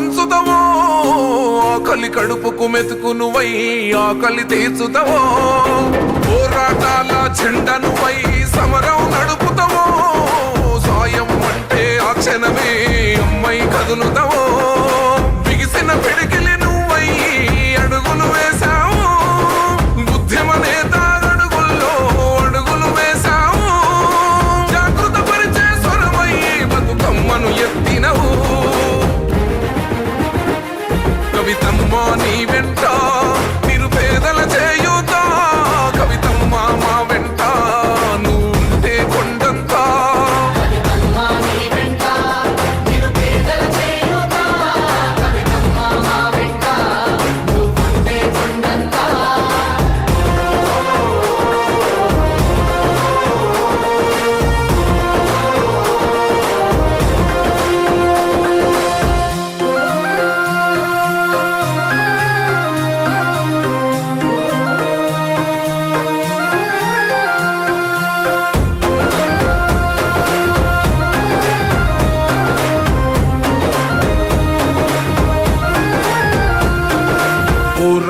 వెలుగులు ఆకలి కడుపుకు మెతుకును వై ఆకలి తీర్చుదవో పోరాటాల చెండను వై సమరం నడుపుతావో? సాయం అంటే ఆ క్షణమే అమ్మాయి కదులుతావో? బిగిసిన పిడికిలి నువ్వై అడుగులు వేసి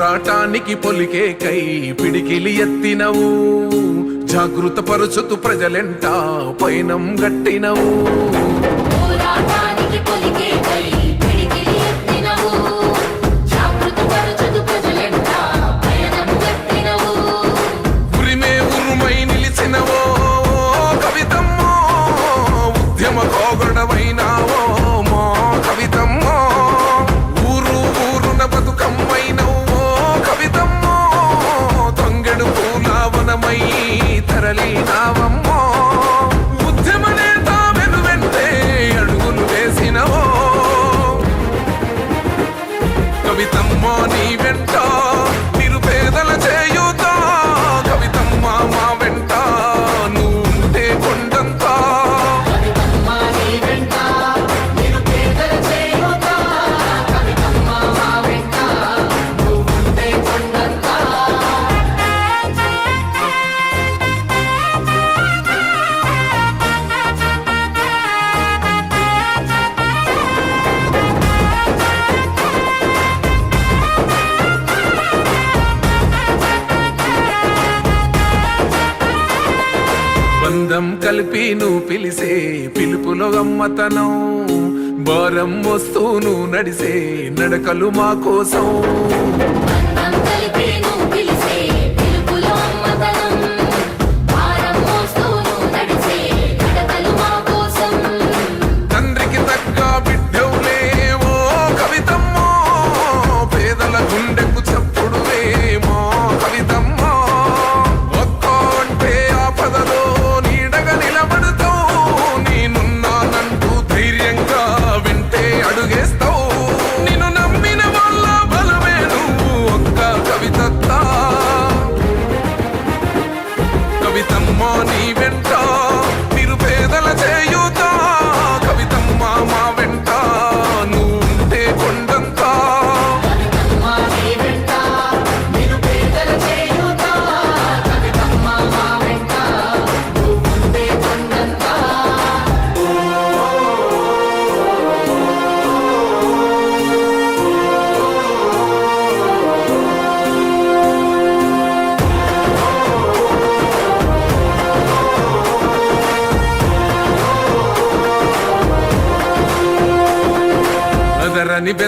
పోరాటానికి పొలికే కై పిడికిలి ఎత్తినవు. జాగృత పరుచుతు ప్రజలెంట పైనం గట్టినవు. పోరాటానికి పొలికే కై Natalie. కలిపి నువ్వు పిలిసే పిలుపులో గమ్మతనం. భారం వస్తూను నడిసే నడకలు మా కోసం.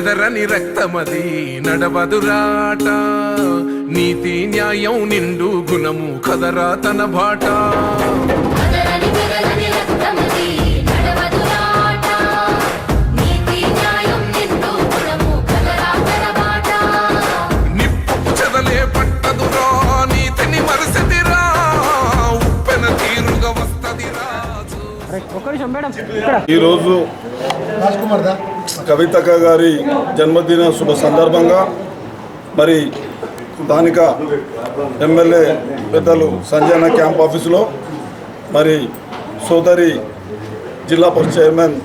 బెదరని రక్తమది నడవదురాట. నీతి న్యాయం నిండు గుణము కదరా తన బాట. అదరని బెదరని రక్తమది నడవదురాట. కవితక్క గారి జన్మదిన శుభ సందర్భంగా మరి స్థానిక ఎమ్మెల్యే పెద్దలు సంజయన క్యాంప్ ఆఫీసులో మరి సోదరి జిల్లా పరిషత్ చైర్మన్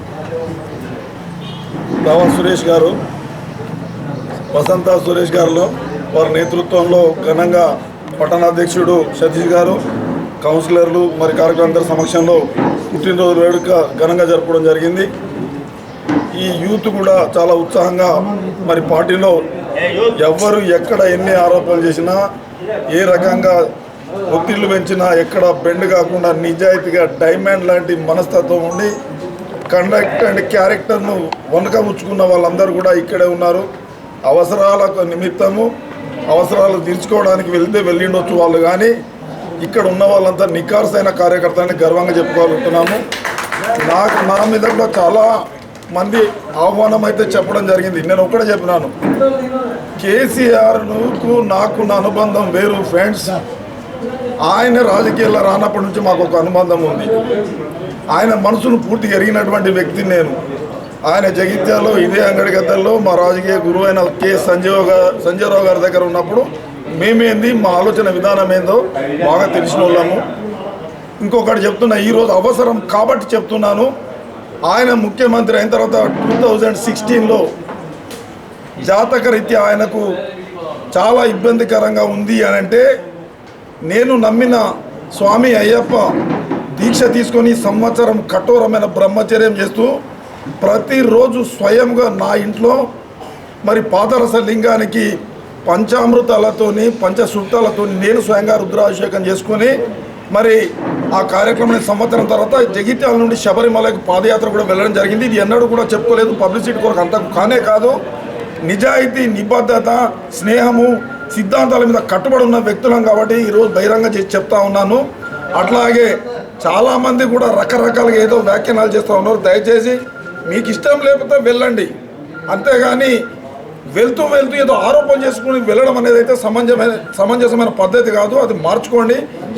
రావణ్ సురేష్ గారు వసంత సురేష్ గారు వారి నేతృత్వంలో ఘనంగా పట్టణాధ్యక్షుడు సతీష్ గారు కౌన్సిలర్లు మరి కార్యకర్తల సమక్షంలో పుట్టినరోజు వేడుక ఘనంగా జరపడం జరిగింది. ఈ యూత్ కూడా చాలా ఉత్సాహంగా మరి పార్టీలో ఎవ్వరు ఎక్కడ ఎన్ని ఆరోపణలు చేసినా ఏ రకంగా ఒత్తిళ్ళు పెంచినా ఎక్కడ బెండ్ కాకుండా నిజాయితీగా డైమండ్ లాంటి మనస్తత్వం ఉండి కండక్ట్ అండ్ క్యారెక్టర్ను వనక ఉంచుకున్న వాళ్ళందరూ కూడా ఇక్కడే ఉన్నారు. అవసరాలకు నిమిత్తము అవసరాలు తీర్చుకోవడానికి వెళ్తే వెళ్ళిండొచ్చు వాళ్ళు కానీ ఇక్కడ ఉన్న వాళ్ళంతా నికార్సైన కార్యకర్తలని గర్వంగా చెప్పుకోగలుగుతున్నాము నాకు నా మీద కూడా చాలా మంది ఆహ్వానం అయితే చెప్పడం జరిగింది. నేను ఒక్కడే చెప్పినాను. కేసీఆర్కు నాకున్న అనుబంధం వేరు ఫ్రెండ్స్. ఆయన రాజకీయాల్లో రానప్పటి నుంచి మాకు ఒక అనుబంధం ఉంది. ఆయన మనసును పూర్తిగా ఎరిగినటువంటి వ్యక్తి నేను. ఆయన జగిత్యాలో ఇదే అంగడి గద్దల్లో మా రాజకీయ గురువు అయిన కె. సంజీవ్ గారు సంజయరావు గారి దగ్గర ఉన్నప్పుడు మేమేంది మా ఆలోచన విధానం ఏందో బాగా తెలిసిన వాళ్ళము ఇంకొకటి చెప్తున్నా ఈరోజు అవసరం కాబట్టి చెప్తున్నాను. ఆయన ముఖ్యమంత్రి అయిన తర్వాత టూ థౌజండ్ సిక్స్టీన్లో జాతకరీత్యా ఆయనకు చాలా ఇబ్బందికరంగా ఉంది అని అంటే నేను నమ్మిన స్వామి అయ్యప్ప దీక్ష తీసుకొని సంవత్సరం కఠోరమైన బ్రహ్మచర్యం చేస్తూ ప్రతిరోజు స్వయంగా నా ఇంట్లో మరి పాదరస లింగానికి పంచామృతాలతోని పంచసుట్టాలతో నేను స్వయంగా రుద్రాభిషేకం చేసుకొని మరి ఆ కార్యక్రమం సంవత్సరం తర్వాత జగిత్యాల నుండి శబరిమలకు పాదయాత్ర కూడా వెళ్ళడం జరిగింది. ఇది ఎన్నడూ కూడా చెప్పుకోలేదు. పబ్లిసిటీ కొరకు అంత కానే కాదు. నిజాయితీ నిబద్ధత స్నేహము సిద్ధాంతాల మీద కట్టుబడి ఉన్న వ్యక్తులం కాబట్టి ఈరోజు బహిరంగ చేసి చెప్తా ఉన్నాను. అట్లాగే చాలామంది కూడా రకరకాలుగా ఏదో వ్యాఖ్యానాలు చేస్తూ ఉన్నారు. దయచేసి మీకు ఇష్టం లేకపోతే వెళ్ళండి. అంతేగాని వెళ్తూ వెళ్తూ ఏదో ఆరోపణ చేసుకుని వెళ్ళడం అనేది అయితే సమంజమైన సమంజసమైన పద్ధతి కాదు. అది మార్చుకోండి.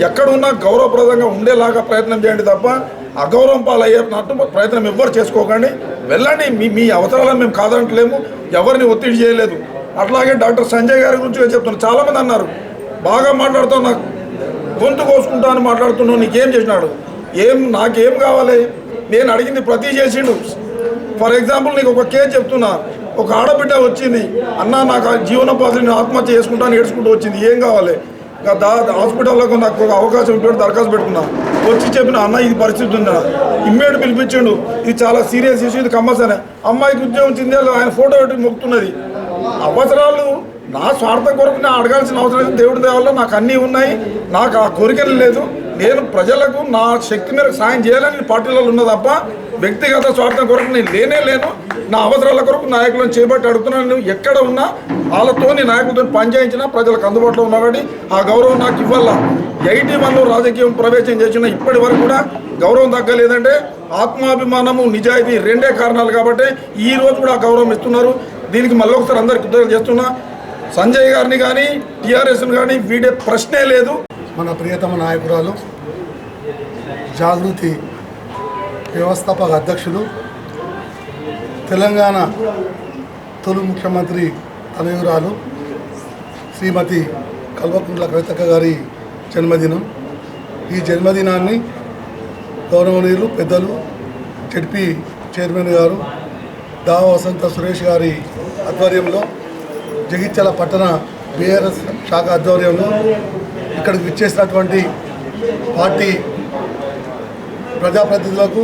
ఎక్కడున్నా గౌరవప్రదంగా ఉండేలాగా ప్రయత్నం చేయండి తప్ప అగౌరవం పాలయ్యేటట్టు ప్రయత్నం ఎవ్వరు చేసుకోకండి. వెళ్ళండి. మీ మీ అవసరాలను మేము కాదంటలేము. ఎవరిని ఒత్తిడి చేయలేదు. అట్లాగే డాక్టర్ సంజయ్ గారి గురించి చెప్తున్నాను చాలామంది అన్నారు బాగా మాట్లాడుతావు నాకు గొంతు కోసుకుంటా అని మాట్లాడుతున్నావు నీకేం చేసినాడు? ఏం నాకేం కావాలి? నేను అడిగింది ప్రతి చేసిండు. ఫర్ ఎగ్జాంపుల్ నీకు ఒక కేసు చెప్తున్నా. ఒక ఆడబిడ్డ వచ్చింది అన్న నాకు జీవనోపాధి జీవనోపాధిని నేను ఆత్మహత్య చేసుకుంటాను ఏడ్చుకుంటూ వచ్చింది ఏం కావాలి? ఇంకా దా హాస్పిటల్లోకి నాకు ఒక అవకాశం ఇప్పించి దరఖాస్తు పెట్టుకున్నా. వచ్చి చెప్పిన అన్న ఇది పరిస్థితి ఉందా ఇమ్మీడియట్ పిలిపించిండు ఇది చాలా సీరియస్ ఇష్యూ ఇది కమ్మసనే. అమ్మాయికి ఉద్యోగం చెందే ఆయన ఫోటో పెట్టి మొక్కుతున్నది. అవసరాలు నా స్వార్థం కొరకు నేను అడగాల్సిన అవసరం లేదు. దేవుడి దేవల్ల నాకు అన్నీ ఉన్నాయి. నాకు ఆ కోరికలు లేదు. నేను ప్రజలకు నా శక్తి మేరకు సాయం చేయాలని నేను పార్టీలలో ఉన్న తప్ప వ్యక్తిగత స్వార్థం కొరకు నేను లేనే లేను. నా అవసరాల కొరకు నాయకులను చేపట్టి అడుగుతున్నాను. నువ్వు ఎక్కడ ఉన్నా వాళ్ళతో నాయకులతో పనిచేయించినా ప్రజలకు అందుబాటులో ఉన్నా ఆ గౌరవం నాకు ఇవ్వాల. ఎయిటీ వన్లో రాజకీయం ప్రవేశం చేసిన ఇప్పటి వరకు కూడా గౌరవం తగ్గలేదంటే ఆత్మాభిమానము నిజాయితీ రెండే కారణాలు కాబట్టి ఈ రోజు కూడా గౌరవం ఇస్తున్నారు. దీనికి మళ్ళీ ఒకసారి అందరికి కృతజ్ఞతలు చేస్తున్నా. సంజయ్ గారిని కానీ టీఆర్ఎస్ని కానీ వీడే ప్రశ్నే లేదు. మన ప్రియతమ నాయకురాలు జాగృతి వ్యవస్థాపక అధ్యక్షులు తెలంగాణ తొలి ముఖ్యమంత్రి తనయురాలు శ్రీమతి కల్వకుంట్ల కవితక్క గారి జన్మదినం. ఈ జన్మదినాన్ని గౌరవనీయులు పెద్దలు జడ్పీ చైర్మన్ గారు దావ వసంత సురేష్ గారి ఆధ్వర్యంలో జగిత్యాల పట్టణ బీఆర్ఎస్ శాఖ ఆధ్వర్యంలో ఇక్కడికి విచ్చేసినటువంటి పార్టీ ప్రజాప్రతినిధులకు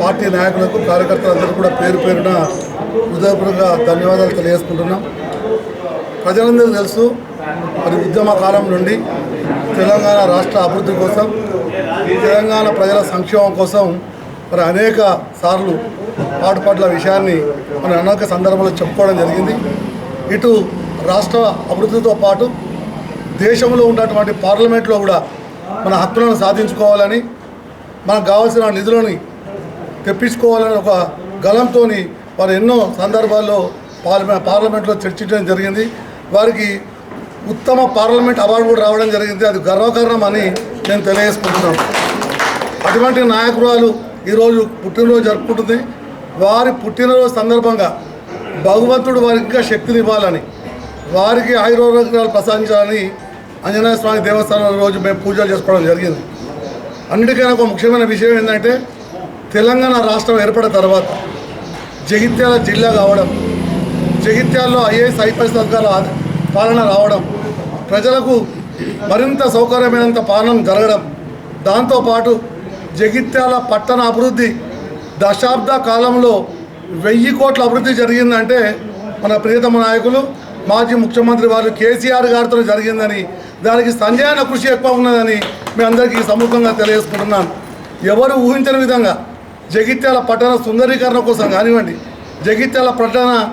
పార్టీ నాయకులకు కార్యకర్తలందరూ కూడా పేరు పేరున హృదయపూర్వక ధన్యవాదాలు తెలియజేసుకుంటున్నాం. ప్రజలందరూ తెలుసు మరి ఉద్యమ కాలం నుండి తెలంగాణ రాష్ట్ర అభివృద్ధి కోసం తెలంగాణ ప్రజల సంక్షేమం కోసం మరి అనేక సార్లు పాటుపడ్ల విషయాన్ని మన అనేక సందర్భాల్లో చెప్పుకోవడం జరిగింది. ఇటు రాష్ట్ర అభివృద్ధితో పాటు దేశంలో ఉన్నటువంటి పార్లమెంట్లో కూడా మన హక్కులను సాధించుకోవాలని మనకు కావాల్సిన నిధులని తెప్పించుకోవాలని ఒక గలంతో వారు ఎన్నో సందర్భాల్లో పార్లమెంట్ పార్లమెంట్లో చర్చించడం జరిగింది. వారికి ఉత్తమ పార్లమెంట్ అవార్డు కూడా రావడం జరిగింది. అది గర్వకారణం అని నేను తెలియజేసుకుంటున్నాను. అటువంటి నాయకురాలు ఈరోజు పుట్టినరోజు జరుపుకుంటుంది. వారి పుట్టినరోజు సందర్భంగా భగవంతుడు వారికి శక్తిని ఇవ్వాలని వారికి ఆయుర్వేదాలు ప్రసాదించాలని ఆంజనేయ స్వామి దేవస్థానం రోజు మేము పూజలు చేసుకోవడం జరిగింది. అన్నిటికైనా ఒక ముఖ్యమైన విషయం ఏంటంటే తెలంగాణ రాష్ట్రం ఏర్పడిన తర్వాత జగిత్యాల జిల్లా కావడం జగిత్యాల్లో ఐఏఎస్ ఐపీఎస్ అధికారుల పాలన రావడం ప్రజలకు మరింత సౌకర్యమైనంత పాలన జరగడం దాంతోపాటు జగిత్యాల పట్టణ అభివృద్ధి దశాబ్ద కాలంలో వెయ్యి కోట్ల అభివృద్ధి జరిగిందంటే మన ప్రియతమ నాయకులు మాజీ ముఖ్యమంత్రి వారు కేసీఆర్ గారితో జరిగిందని దానికి సంజయన కృషి ఎక్కువ ఉన్నదని మీ అందరికీ సముఖంగా తెలియజేసుకుంటున్నాను. ఎవరు ఊహించని విధంగా జగిత్యాల పట్టణ సుందరీకరణ కోసం కానివ్వండి జగిత్యాల పట్టణ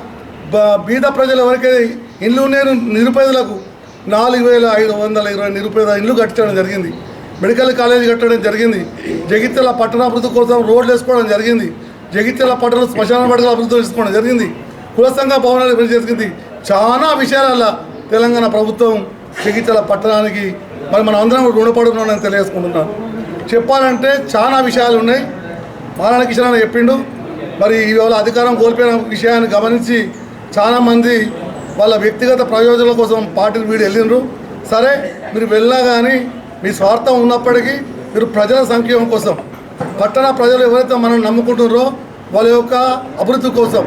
బ- బీద ప్రజలు ఎవరికైతే ఇల్లు నేను నిరుపేదలకు నాలుగు వేల ఐదు వందల ఇరవై నిరుపేద ఇల్లు కట్టడం జరిగింది. మెడికల్ కాలేజీ కట్టడం జరిగింది. జగిత్యాల పట్టణ అభివృద్ధి కోసం రోడ్లు వేసుకోవడం జరిగింది. జగిత్యాల పట్టణ శ్మశాన పడగల అభివృద్ధి చేసుకోవడం జరిగింది. కుల సంఘ భవనాలు అభివృద్ధి జరిగింది. చాలా విషయాల తెలంగాణ ప్రభుత్వం జగిత్యాల పట్టణానికి మరి మనం అందరం రుణపడి ఉన్నామని తెలియజేసుకుంటున్నాను. చెప్పాలంటే చాలా విషయాలు ఉన్నాయి. మారాణ కిషన్ అని చెప్పిండు. మరి ఇవాళ అధికారం కోల్పోయిన విషయాన్ని గమనించి చాలామంది వాళ్ళ వ్యక్తిగత ప్రయోజనాల కోసం పార్టీలు వీడు వెళ్ళిండ్రు. సరే మీరు వెళ్ళినా కానీ మీ స్వార్థం ఉన్నప్పటికీ మీరు ప్రజల సంక్షేమం కోసం పట్టణ ప్రజలు ఎవరైతే మనం నమ్ముకుంటున్నారో వాళ్ళ యొక్క అభివృద్ధి కోసం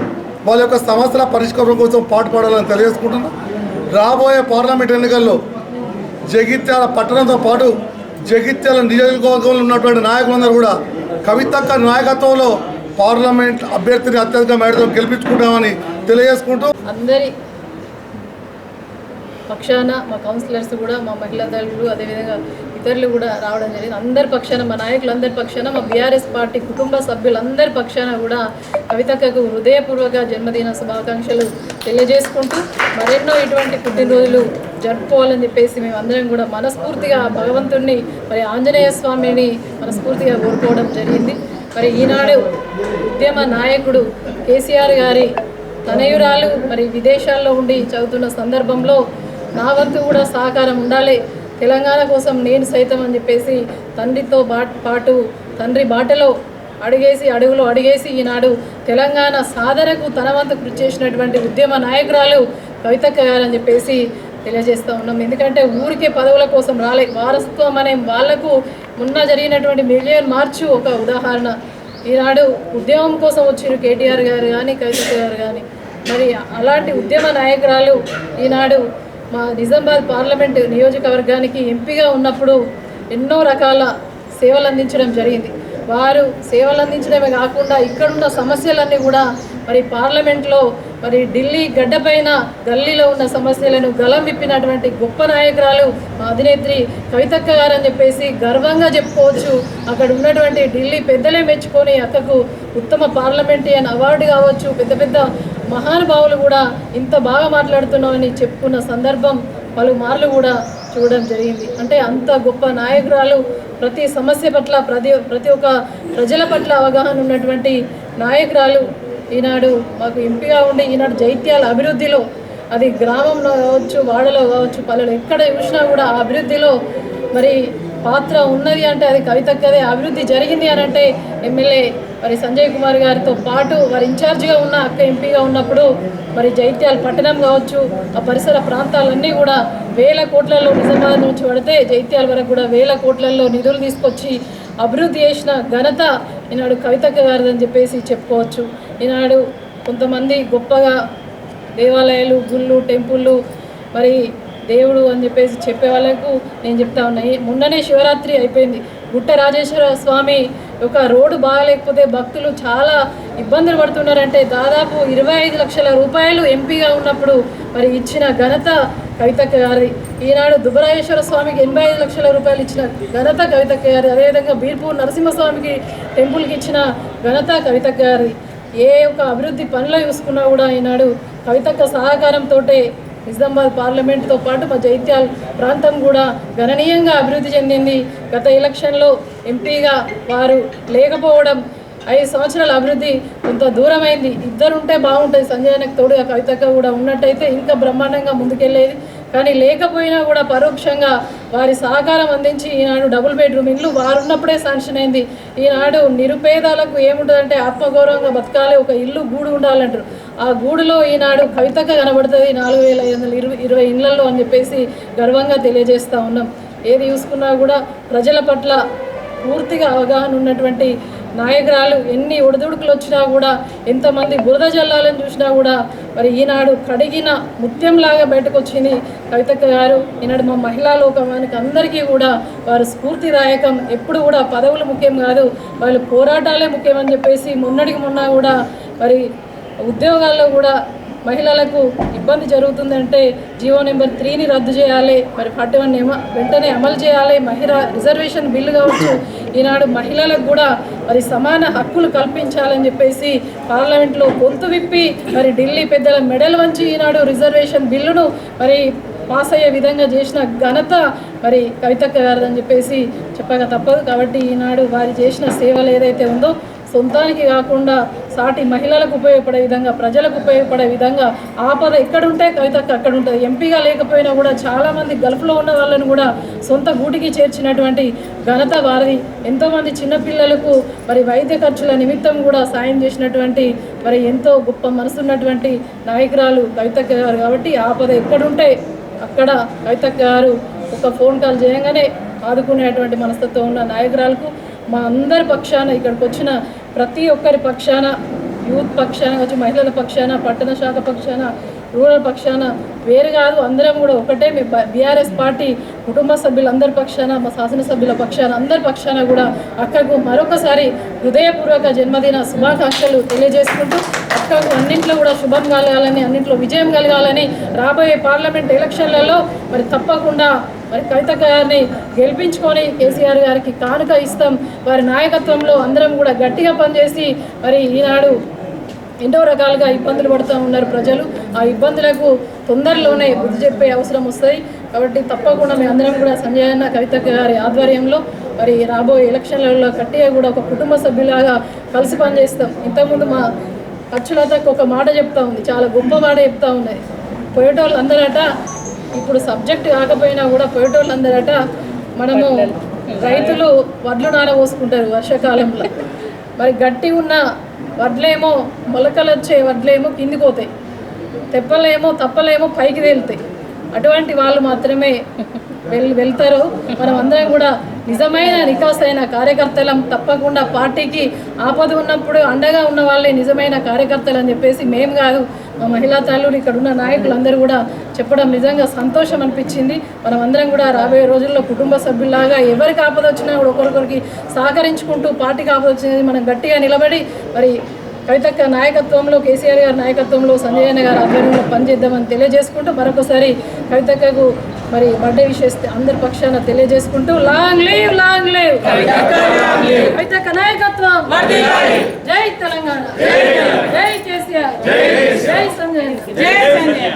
వాళ్ళ యొక్క సమస్యల పరిష్కారం కోసం పాటుపడాలని తెలియజేసుకుంటున్నాం. రాబోయే పార్లమెంట్ ఎన్నికల్లో జగిత్యాల పట్టణంతో పాటు జగిత్యాల నియోజకవర్గంలో ఉన్నటువంటి నాయకులందరూ కూడా కవితక్క నాయకత్వంలో పార్లమెంట్ అభ్యర్థిని అత్యధిక మేడతో గెలిపించుకుంటామని తెలియజేసుకుంటూ. అందరి పక్షాన మా కౌన్సిలర్స్ కూడా మా మహిళా దళులు అదేవిధంగా ఇతరులు కూడా రావడం జరిగింది. అందరి పక్షాన మా నాయకులందరి పక్షాన మా బీఆర్ఎస్ పార్టీ కుటుంబ సభ్యులందరి పక్షాన కూడా కవితక్కకు హృదయపూర్వక జన్మదిన శుభాకాంక్షలు తెలియజేసుకుంటూ మరెన్నో ఇటువంటి పుట్టినరోజులు జరుపుకోవాలని చెప్పేసి మేము అందరం కూడా మనస్ఫూర్తిగా భగవంతుణ్ణి మరి ఆంజనేయ స్వామిని మనస్ఫూర్తిగా కోరుకోవడం జరిగింది. మరి ఈనాడు ఉద్యమ నాయకుడు కేసీఆర్ గారి తనయురాలు మరి విదేశాల్లో ఉండి చదువుతున్న సందర్భంలో నా వంతు కూడా సహకారం ఉండాలి. తెలంగాణ కోసం నేను సైతం అని చెప్పేసి తండ్రితో బా పాటు తండ్రి బాటలో అడిగేసి అడుగులో అడిగేసి ఈనాడు తెలంగాణ సాధనకు తన వంతు కృషి చేసినటువంటి ఉద్యమ నాయకురాలు కవితక్క గారు చెప్పేసి తెలియజేస్తూ ఉన్నాం. ఎందుకంటే ఊరికే పదవుల కోసం రాలే వారసత్వం అనే వాళ్ళకు మొన్న జరిగినటువంటి మిలియన్ మార్చు ఒక ఉదాహరణ. ఈనాడు ఉద్యమం కోసం వచ్చిన కేటీఆర్ గారు కానీ కవిత గారు కానీ మరి అలాంటి ఉద్యమ నాయకురాలు ఈనాడు మా నిజామాబాద్ పార్లమెంట్ నియోజకవర్గానికి ఎంపీగా ఉన్నప్పుడు ఎన్నో రకాల సేవలు అందించడం జరిగింది. వారు సేవలు అందించడమే కాకుండా ఇక్కడున్న సమస్యలన్నీ కూడా మరి పార్లమెంట్లో మరి ఢిల్లీ గడ్డపైన గల్లీలో ఉన్న సమస్యలను గలం విప్పినటువంటి గొప్ప నాయకురాలు మా అధినేత్రి కవితక్క గారు అని చెప్పేసి గర్వంగా చెప్పుకోవచ్చు. అక్కడ ఉన్నటువంటి ఢిల్లీ పెద్దలే మెచ్చుకొని అక్కకు ఉత్తమ పార్లమెంటేరియన్ అవార్డు కావచ్చు పెద్ద పెద్ద మహానుభావులు కూడా ఇంత బాగా మాట్లాడుతున్నామని చెప్పుకున్న సందర్భం పలుమార్లు కూడా చూడడం జరిగింది. అంటే అంత గొప్ప నాయకురాలు ప్రతి సమస్య పట్ల ప్రతి ప్రతి ఒక్క ప్రజల పట్ల అవగాహన ఉన్నటువంటి నాయకురాలు. ఈనాడు మాకు ఎంపీగా ఉండి ఈనాడు జైత్యాల అభివృద్ధిలో అది గ్రామంలో కావచ్చు వాడలో కావచ్చు పల్లెలు ఎక్కడ చూసినా కూడా ఆ అభివృద్ధిలో మరి పాత్ర ఉన్నది అంటే అది కవితక్కదే అభివృద్ధి జరిగింది అని అంటే ఎమ్మెల్యే మరి సంజయ్ కుమార్ గారితో పాటు వారి ఇన్ఛార్జిగా ఉన్న అక్క ఎంపీగా ఉన్నప్పుడు మరి జైత్యాల పట్టణం కావచ్చు ఆ పరిసర ప్రాంతాలన్నీ కూడా వేల కోట్లలో నిజామాబాద్ నుంచి పడితే జైత్యాల వరకు కూడా వేల కోట్లలో నిధులు తీసుకొచ్చి అభివృద్ధి చేసిన ఘనత ఈనాడు కవితక్క గారిదని చెప్పేసి చెప్పుకోవచ్చు. ఈనాడు కొంతమంది గొప్పగా దేవాలయాలు గుళ్ళు టెంపుళ్ళు మరి దేవుడు అని చెప్పేసి చెప్పే వాళ్ళకు నేను చెప్తా ఉన్నా. ఈ మొన్ననే శివరాత్రి అయిపోయింది. గుట్ట రాజేశ్వర స్వామి ఒక రోడ్డు బాగాలేకపోతే భక్తులు చాలా ఇబ్బందులు పడుతున్నారంటే దాదాపు ఇరవై ఐదు లక్షల రూపాయలు ఎంపీగా ఉన్నప్పుడు మరి ఇచ్చిన ఘనత కవితక్క గారి ఈనాడు దుబ్బరాజేశ్వర స్వామికి ఎనభై ఐదు లక్షల రూపాయలు ఇచ్చిన ఘనత కవితక్క గారి అదేవిధంగా బీర్పూర్ నరసింహస్వామికి టెంపుల్కి ఇచ్చిన ఘనత కవితక్క గారి ఏ ఒక అభివృద్ధి పనిలో చూసుకున్నా కూడా ఈనాడు కవితక్క సహకారంతో నిజామాబాద్ పార్లమెంట్తో పాటు మా జైత్యాల్ ప్రాంతం కూడా గణనీయంగా అభివృద్ధి చెందింది. గత ఎలక్షన్లో ఎంపీగా వారు లేకపోవడం ఐదు సంవత్సరాల అభివృద్ధి కొంత దూరమైంది. ఇద్దరు ఉంటే బాగుంటుంది. సంజయనకు తోడుగా కవితగా కూడా ఉన్నట్టయితే ఇంకా బ్రహ్మాండంగా ముందుకెళ్ళేది. కానీ లేకపోయినా కూడా పరోక్షంగా వారి సహకారం అందించి ఈనాడు డబుల్ బెడ్రూమ్ ఇల్లు వారు ఉన్నప్పుడే శాంక్షన్ అయింది. ఈనాడు నిరుపేదలకు ఏముంటుందంటే ఆత్మగౌరవంగా బతకాలి. ఒక ఇల్లు గూడు ఉండాలంటారు. ఆ గూడులో ఈనాడు కవితక్క కనబడుతుంది నాలుగు వేల ఐదు వందల ఇరవై ఇరవై ఇళ్ళలో అని చెప్పేసి గర్వంగా తెలియజేస్తూ ఉన్నాం. ఏది చూసుకున్నా కూడా ప్రజల పట్ల పూర్తిగా అవగాహన ఉన్నటువంటి నాయకురాలు ఎన్ని ఒడిదుడుకులు వచ్చినా కూడా ఎంతమంది బురద జల్లాలని చూసినా కూడా మరి ఈనాడు కడిగిన ముత్యంలాగా బయటకు వచ్చింది కవితక్క గారు. ఈనాడు మా మహిళా లోకానికి అందరికీ కూడా వారు స్ఫూర్తిదాయకం. ఎప్పుడు కూడా పదవులు ముఖ్యం కాదు వాళ్ళు పోరాటాలే ముఖ్యమని చెప్పేసి మొన్నటికి మొన్న కూడా మరి ఉద్యోగాల్లో కూడా మహిళలకు ఇబ్బంది జరుగుతుందంటే జీవో నెంబర్ త్రీని రద్దు చేయాలి మరి ఫార్టీ వన్ వెంటనే అమలు చేయాలి మహిళ రిజర్వేషన్ బిల్లు కావచ్చు. ఈనాడు మహిళలకు కూడా మరి సమాన హక్కులు కల్పించాలని చెప్పేసి పార్లమెంట్లో గొంతు విప్పి మరి ఢిల్లీ పెద్దల మెడల్ వంచి ఈనాడు రిజర్వేషన్ బిల్లును మరి పాస్ అయ్యే విధంగా చేసిన ఘనత మరి కవితక్క గారిదని చెప్పేసి చెప్పక తప్పదు. కాబట్టి ఈనాడు వారి చేసిన సేవలు ఏదైతే ఉందో సొంతానికి కాకుండా సాటి మహిళలకు ఉపయోగపడే విధంగా ప్రజలకు ఉపయోగపడే విధంగా ఆపద ఎక్కడుంటే కవితకు అక్కడ ఉంటుంది ఎంపీగా లేకపోయినా కూడా చాలామంది గల్ఫ్లో ఉన్న వాళ్ళని కూడా సొంత గూటికి చేర్చినటువంటి ఘనత వారిది. ఎంతోమంది చిన్నపిల్లలకు మరి వైద్య ఖర్చుల నిమిత్తం కూడా సాయం చేసినటువంటి మరి ఎంతో గొప్ప మనసున్నటువంటి నాయకురాలు కవితక్క గారు. కాబట్టి ఆపద ఎక్కడుంటే అక్కడ కవితక్క గారు ఒక ఫోన్ కాల్ చేయగానే ఆదుకునేటువంటి మనస్తత్వం ఉన్న నాయకురాలకు మా అందరి పక్షాన ఇక్కడికి వచ్చిన ప్రతి ఒక్కరి పక్షాన యూత్ పక్షాన వచ్చి మహిళల పక్షాన పట్టణ శాఖ పక్షాన రూరల్ పక్షాన వేరు కాదు అందరం కూడా ఒకటే మీ బీఆర్ఎస్ పార్టీ కుటుంబ సభ్యులందరి పక్షాన మా శాసనసభ్యుల పక్షాన అందరి పక్షాన కూడా అక్కకు మరొకసారి హృదయపూర్వక జన్మదిన శుభాకాంక్షలు తెలియజేసుకుంటూ అక్కకు అన్నింట్లో కూడా శుభం కలగాలని అన్నింట్లో విజయం కలగాలని రాబోయే పార్లమెంట్ ఎలక్షన్లలో మరి తప్పకుండా మరి కవిత గారిని గెలిపించుకొని కేసీఆర్ గారికి కానుక ఇస్తాం. వారి నాయకత్వంలో అందరం కూడా గట్టిగా పనిచేసి మరి ఈనాడు ఎన్నో రకాలుగా ఇబ్బందులు పడుతూ ఉన్నారు ప్రజలు. ఆ ఇబ్బందులకు తొందరలోనే బుద్ధి చెప్పే అవసరం వస్తుంది. కాబట్టి తప్పకుండా మేము అందరం కూడా సంజయ్ అన్న కవిత గారి ఆధ్వర్యంలో మరి రాబోయే ఎలక్షన్లలో గట్టిగా కూడా ఒక కుటుంబ సభ్యులాగా కలిసి పనిచేస్తాం. ఇంతకుముందు మా ఖర్చులతకు ఒక మాట చెప్తా ఉంది. చాలా గొప్ప మాట చెప్తా ఉన్నది పోయేటోళ్ళు అందరట ఇప్పుడు సబ్జెక్ట్ కాకపోయినా కూడా పోయేటోళ్ళు అందరట మనము రైతులు వడ్లు నానబోసుకుంటారు వర్షాకాలంలో. మరి గట్టి ఉన్న వడ్లేమో మొలకలు వచ్చే వడ్లేమో కిందికి పోతాయి. తెప్పలేమో తప్పలేమో పైకి తేలుతాయి. అటువంటి వాళ్ళు మాత్రమే వెళ్ వెళ్తారు. మనం అందరం కూడా నిజమైన నికాసైన కార్యకర్తలం తప్పకుండా పార్టీకి ఆపద ఉన్నప్పుడు అండగా ఉన్న వాళ్ళే నిజమైన కార్యకర్తలు అని చెప్పేసి మేము కాదు మా మహిళా తల్లులు ఇక్కడ ఉన్న నాయకులందరూ కూడా చెప్పడం నిజంగా సంతోషం అనిపించింది. మనం అందరం కూడా రాబోయే రోజుల్లో కుటుంబ సభ్యుల్లాగా ఎవరికి ఆపద వచ్చినా కూడా ఒకరికొరికి సహకరించుకుంటూ పార్టీకి ఆపద వచ్చినది మనం గట్టిగా నిలబడి మరి కవితక్క నాయకత్వంలో కేసీఆర్ గారి నాయకత్వంలో సంజయ్ అన్న గారు ఆధ్వర్యంలో పనిచేద్దామని తెలియజేసుకుంటూ మరొకసారి కవితక్కకు మరి బర్త్డే విషయస్తే అందరి పక్షాన తెలియజేసుకుంటూ లాంగ్ లీవ్ లాంగ్ లీవ్. కవితక్క నాయకత్వం. జై తెలంగాణ. జై కేసీఆర్. జై సంజయ్. జై సంజయ్.